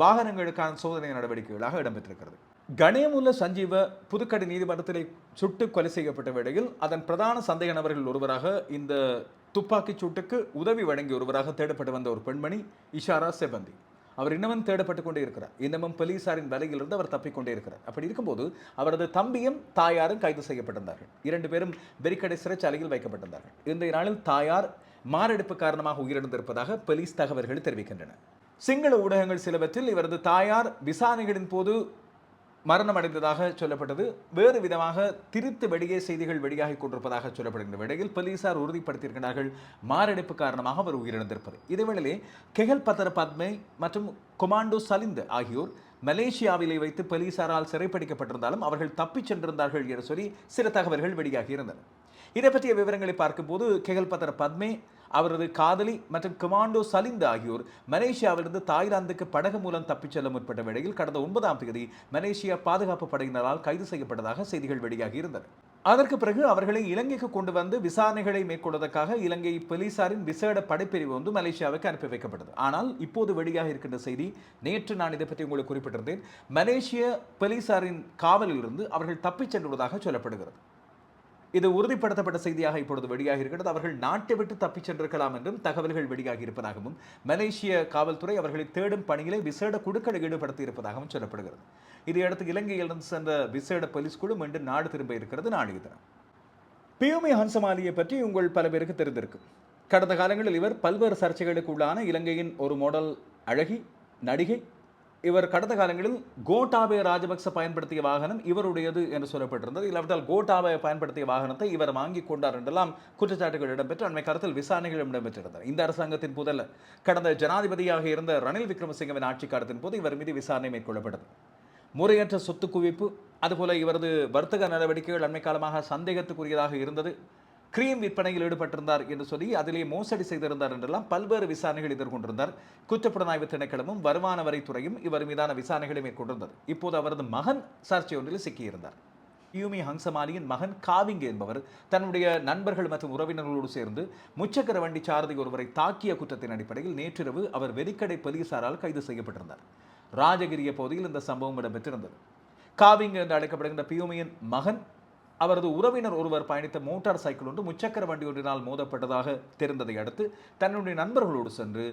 வாகனங்களுக்கான சோதனை நடவடிக்கைகளாக இடம்பெற்றிருக்கிறது. கணேமுல்ல சஞ்சீவ புதுக்கடை நீதிமன்றத்தில் சுட்டு கொலை செய்யப்பட்ட வேளையில் அதன் பிரதான சந்தேக நபர்கள் ஒருவராக இந்த துப்பாக்கிச் சூட்டுக்கு உதவி வழங்கிய ஒருவராக தேடப்பட்டு வந்த ஒரு பெண்மணி இஷாரா செபந்தி அவர் இன்னமும் தேடப்பட்டு கொண்டே இருக்கிறார். இன்னமும் போலீசாரின் வலையிலிருந்து அவர் தப்பிக்கொண்டே இருக்கிறார். அப்படி இருக்கும்போது அவரது தம்பியும் தாயாரும் கைது செய்யப்பட்டிருந்தார்கள். இரண்டு பேரும் வெறிக்கடை சிறைச்சாலையில் வைக்கப்பட்டிருந்தார்கள். இந்த நாளில் தாயார் மாரடைப்பு காரணமாக உயிரிழந்திருப்பதாக போலீஸ் தகவல்கள் தெரிவிக்கின்றன. சிங்கள ஊடகங்கள் சிலவற்றில் இவரது தாயார் விசாரணைகளின் போது மரணம் அடைந்ததாக சொல்லப்பட்டது. வேறு விதமாக திரித்து வெளியே செய்திகள் வெளியாகிக் கொண்டிருப்பதாக சொல்லப்படுகின்ற வேளையில் போலீசார் உறுதிப்படுத்தியிருக்கிறார்கள். மாரடைப்பு காரணமாக அவர் உயிரிழந்திருப்பது. இதேவேளையிலே கெகல் பத்தர பத்மை மற்றும் கொமாண்டோ சலிந்து ஆகியோர் மலேசியாவிலே வைத்து போலீசாரால் சிறைப்பிடிக்கப்பட்டிருந்தாலும் அவர்கள் தப்பிச் சென்றிருந்தார்கள் என்று சொல்லி சில தகவல்கள் வெளியாகி இருந்தன இதை பற்றிய விவரங்களை பார்க்கும்போது கெகல் பத்தர பத்மே அவரது காதலி மற்றும் கமாண்டோ சலிந்து ஆகியோர் மலேசியாவிலிருந்து தாய்லாந்துக்கு படகு மூலம் தப்பிச் செல்ல முற்பட்ட வேளையில் கடந்த ஒன்பதாம் தேதி மலேசியா பாதுகாப்பு படையினரால் கைது செய்யப்பட்டதாக செய்திகள் வெளியாகி இருந்தன. அதற்கு பிறகு அவர்களை இலங்கைக்கு கொண்டு வந்து விசாரணைகளை மேற்கொள்வதற்காக இலங்கை போலீசாரின் விசேட படைப்பிரிவு வந்து மலேசியாவுக்கு அனுப்பி வைக்கப்பட்டது. ஆனால் இப்போது வெளியாக இருக்கின்ற செய்தி நேற்று நான் இதை பற்றி உங்களுக்கு குறிப்பிட்டிருந்தேன். மலேசிய போலீசாரின் காவலிலிருந்து அவர்கள் தப்பிச் சென்றுள்ளதாக சொல்லப்படுகிறது. இது உறுதிப்படுத்தப்பட்ட செய்தியாக இப்பொழுது வெளியாகி இருக்கிறது அவர்கள் நாட்டை விட்டு தப்பிச் சென்றிருக்கலாம் என்றும் தகவல்கள் வெளியாகி இருப்பதாகவும் மலேசிய காவல்துறை அவர்களை தேடும் பணிகளை விசேட குழுக்களை ஈடுபடுத்தி இருப்பதாகவும் சொல்லப்படுகிறது. இதையடுத்து இலங்கையிலிருந்து சென்ற விசேட போலீஸ் குழு மீண்டும் நாடு திரும்ப இருக்கிறது நாளைய தினம். பியூமி ஹன்சமாலியை பற்றி உங்கள் பல பேருக்கு தெரிந்திருக்கும் கடந்த காலங்களில் இவர் பல்வேறு சர்ச்சைகளுக்கு உள்ளான இலங்கையின் ஒரு மாடல் அழகி நடிகை இவர் கடந்த காலங்களில் கோட்டாபே ராஜபக்ச பயன்படுத்திய வாகனம் இவருடையது என்று சொல்லப்பட்டிருந்தது. இல்லாவிட்டால் கோட்டாபே பயன்படுத்திய வாகனத்தை இவர் வாங்கி கொண்டார் என்றெல்லாம் குற்றச்சாட்டுகள் இடம்பெற்று அண்மை காலத்தில் விசாரணைகள் இடம்பெற்றிருந்தன. இந்த அரசாங்கத்தின் போதல்ல கடந்த ஜனாதிபதியாக இருந்த ரணில் விக்ரமசிங்கவின் ஆட்சி காலத்தின் போது இவர் மீது விசாரணை மேற்கொள்ளப்பட்டது. முறையற்ற சொத்து குவிப்பு அதுபோல இவரது வர்த்தக நடவடிக்கைகள் அண்மை காலமாக சந்தேகத்துக்குரியதாக இருந்தது. கிரீம் விற்பனையில் ஈடுபட்டிருந்தார் என்று சொல்லி அதிலே மோசடி செய்திருந்தார் என்றெல்லாம் பல்வேறு விசாரணைகள் எதிர்கொண்டிருந்தார். குற்றப்புலனாய்வு திணைக்களமும் வருமான வரித்துறையும் இவர் மீதான விசாரணைகளை மேற்கொண்டிருந்தது. இப்போது அவரது மகன் சர்ச்சை ஒன்றில் சிக்கியிருந்தார். யூமி ஹங்சமாலியின் மகன் காவிங்க என்பவர் தன்னுடைய நண்பர்கள் மற்றும் உறவினர்களோடு சேர்ந்து முச்சக்கர வண்டி சாரதி ஒருவரை தாக்கிய குற்றத்தின் அடிப்படையில் நேற்றிரவு அவர் வெறிக்கடை போலீசாரால் கைது செய்யப்பட்டிருந்தார். ராஜகிரிய பகுதியில் இந்த சம்பவம் இடம்பெற்றிருந்தது. காவிங் என்று அழைக்கப்படுகின்ற பியூமியின் மகன் அவரது உறவினர் ஒருவர் பயணித்த மோட்டார் சைக்கிள் ஒன்று முச்சக்கர வண்டி ஒன்றினால் மோதப்பட்டதாக தெரிந்ததை அடுத்து தன்னுடைய நண்பர்களோடு சென்று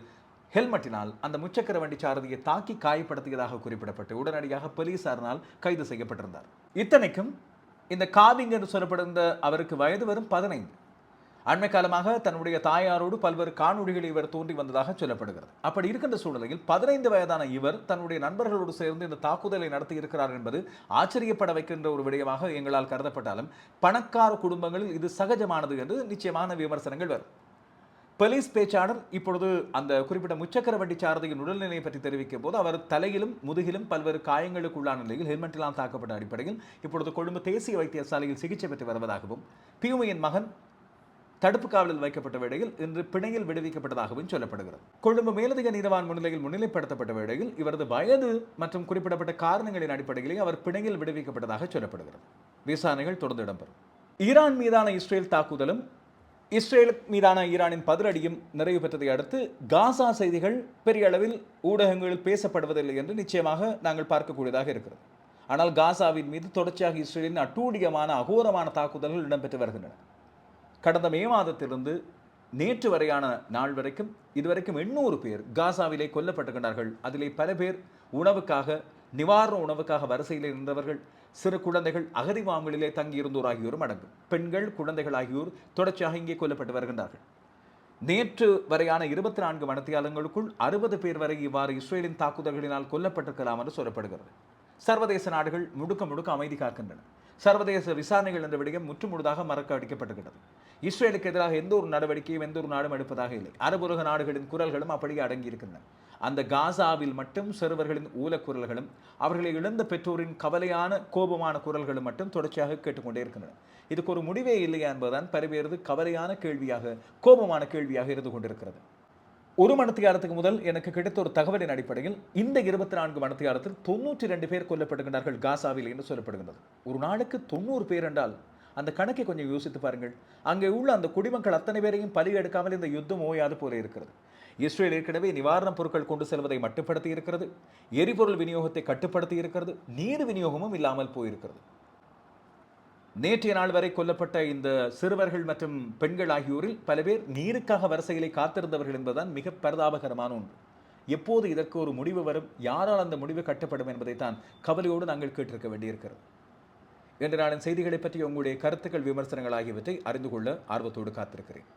ஹெல்மெட்டினால் அந்த முச்சக்கர வண்டி சாரதியை தாக்கி காயப்படுத்தியதாக குறிப்பிடப்பட்டு உடனடியாக போலீசாரினால் கைது செய்யப்பட்டிருந்தார். இத்தனைக்கும் இந்த காவிங் என்று சொல்லப்படுகின்ற அவருக்கு வயது வரும் பதினைந்து. அண்மை காலமாக தன்னுடைய தாயாரோடு பல்வேறு காணொளிகள் இவர் தோன்றி வந்ததாக சொல்லப்படுகிறது. அப்படி இருக்கின்ற சூழ்நிலையில் பதினைந்து வயதான இவர் தன்னுடைய நண்பர்களோடு சேர்ந்து இந்த தாக்குதலை நடத்தி இருக்கிறார் என்பது ஆச்சரியப்பட வைக்கின்ற ஒரு விடயமாக எங்களால் கருதப்பட்டாலும் பணக்கார குடும்பங்களில் இது சகஜமானது என்று நிச்சயமான விமர்சனங்கள் வரும். போலீஸ் பேச்சாளர் இப்பொழுது அந்த குறிப்பிட்ட முச்சக்கர வண்டி சாரதியின் உடல்நிலையை பற்றி தெரிவிக்கும் போது அவர் தலையிலும் முதுகிலும் பல்வேறு காயங்களுக்குள்ளான நிலையில் ஹெல்மெட்டிலாம் தாக்கப்பட்ட அடிப்படையில் இப்பொழுது கொழும்பு தேசிய வைத்தியசாலையில் சிகிச்சை பெற்று வருவதாகவும் பியூமியின் மகன் தடுப்பு காவலில் வைக்கப்பட்ட வேளையில் இன்று பிணையில் விடுவிக்கப்பட்டதாகவும் சொல்லப்படுகிறது. கொழும்பு மேலதிக நீதவான் முன்னிலையில் முன்னிலைப்படுத்தப்பட்ட வேளையில் இவரது வயது மற்றும் குறிப்பிடப்பட்ட காரணங்களின் அடிப்படையிலே அவர் பிணையில் விடுவிக்கப்பட்டதாக சொல்லப்படுகிறது. விசாரணைகள் தொடர்ந்து இடம்பெறும். ஈரான் மீதான இஸ்ரேல் தாக்குதலும் இஸ்ரேல் மீதான ஈரானின் பதிலடியும் நிறைவு பெற்றதை அடுத்து காசா செய்திகள் பெரிய அளவில் ஊடகங்களில் பேசப்படுவதில்லை என்று நிச்சயமாக நாங்கள் பார்க்கக்கூடியதாக இருக்கிறது. ஆனால் காசாவின் மீது தொடர்ச்சியாக இஸ்ரேலின் அட்டூழியமான அகோரமான தாக்குதல்கள் இடம்பெற்று வருகின்றன. கடந்த மே மாதத்திலிருந்து நேற்று வரையான நாள் வரைக்கும் இதுவரைக்கும் எண்ணூறு பேர் காசாவிலே கொல்லப்பட்டுகின்றார்கள் அதிலே பல பேர் உணவுக்காக நிவாரண உணவுக்காக வரிசையில் இருந்தவர்கள் சிறு குழந்தைகள் அகதி மாமலிலே தங்கியிருந்தோர் ஆகியோரும் அடங்கும். பெண்கள் குழந்தைகள் ஆகியோர் தொடர்ச்சியாக இங்கே கொல்லப்பட்டு வருகின்றார்கள். நேற்று வரையான இருபத்தி நான்கு மணித்தியாலங்களுக்குள் அறுபது பேர் வரை இவ்வாறு இஸ்ரேலின் தாக்குதல்களினால் கொல்லப்பட்டிருக்கலாம் என்று சொல்லப்படுகிறது. சர்வதேச நாடுகள் முழுக்க முழுக்க அமைதி காக்கின்றன. சர்வதேச விசாரணைகள் என்ற விடயம் முற்றுமுழுதாக மறக்க அடிக்கப்பட்டுகிறது இஸ்ரேலுக்கு எதிராக எந்த ஒரு நடவடிக்கையும் எந்த ஒரு நாடும் எடுப்பதாக இல்லை. அரபு உலக நாடுகளின் குரல்களும் அப்படியே அடங்கியிருக்கின்றன. அந்த காசாவில் மட்டும் சிறுவர்களின் ஊலக்குரல்களும் அவர்களை இழந்த பெற்றோரின் கவலையான கோபமான குரல்களும் மட்டும் தொடர்ச்சியாக கேட்டுக்கொண்டே இருக்கின்றன. இதுக்கு ஒரு முடிவே இல்லையா என்பதுதான் பல்வேறு கவலையான கேள்வியாக கோபமான கேள்வியாக இருந்து கொண்டிருக்கிறது. ஒரு மணித்தியாரத்துக்கு முதல் எனக்கு கிடைத்த ஒரு தகவலின் அடிப்படையில் இந்த இருபத்தி நான்கு மணித்தியாரத்தில் தொண்ணூற்றி ரெண்டு பேர் கொல்லப்படுகின்றார்கள் காசாவில் என்று சொல்லப்படுகின்றது. ஒரு நாளுக்கு தொண்ணூறு பேர் என்றால் அந்த கணக்கை கொஞ்சம் யோசித்து பாருங்கள். அங்கே உள்ள அந்த குடிமக்கள் அத்தனை பேரையும் பலி எடுக்காமல் இந்த யுத்தம் ஓயாது போல இருக்கிறது. இஸ்ரேல் ஏற்கனவே நிவாரணப் பொருட்கள் கொண்டு செல்வதை மட்டுப்படுத்தி இருக்கிறது. எரிபொருள் விநியோகத்தை கட்டுப்படுத்தி இருக்கிறது. நீர் விநியோகமும் இல்லாமல் போயிருக்கிறது. நேற்றைய நாள் வரை கொல்லப்பட்ட இந்த சிறுவர்கள் மற்றும் பெண்கள் ஆகியோரில் பல பேர் நீருக்காக வரிசைகளை காத்திருந்தவர்கள் என்பதுதான் மிக பரிதாபகரமான ஒன்று. எப்போது இதற்கு ஒரு முடிவு வரும் யாரால் அந்த முடிவு கட்டப்படும் என்பதைத்தான் கவலையோடு நாங்கள் கேட்டிருக்க வேண்டியிருக்கிறது. இன்று நாளின் செய்திகளை பற்றி உங்களுடைய கருத்துக்கள் விமர்சனங்கள் ஆகியவற்றை அறிந்து கொள்ள ஆர்வத்தோடு காத்திருக்கிறேன்.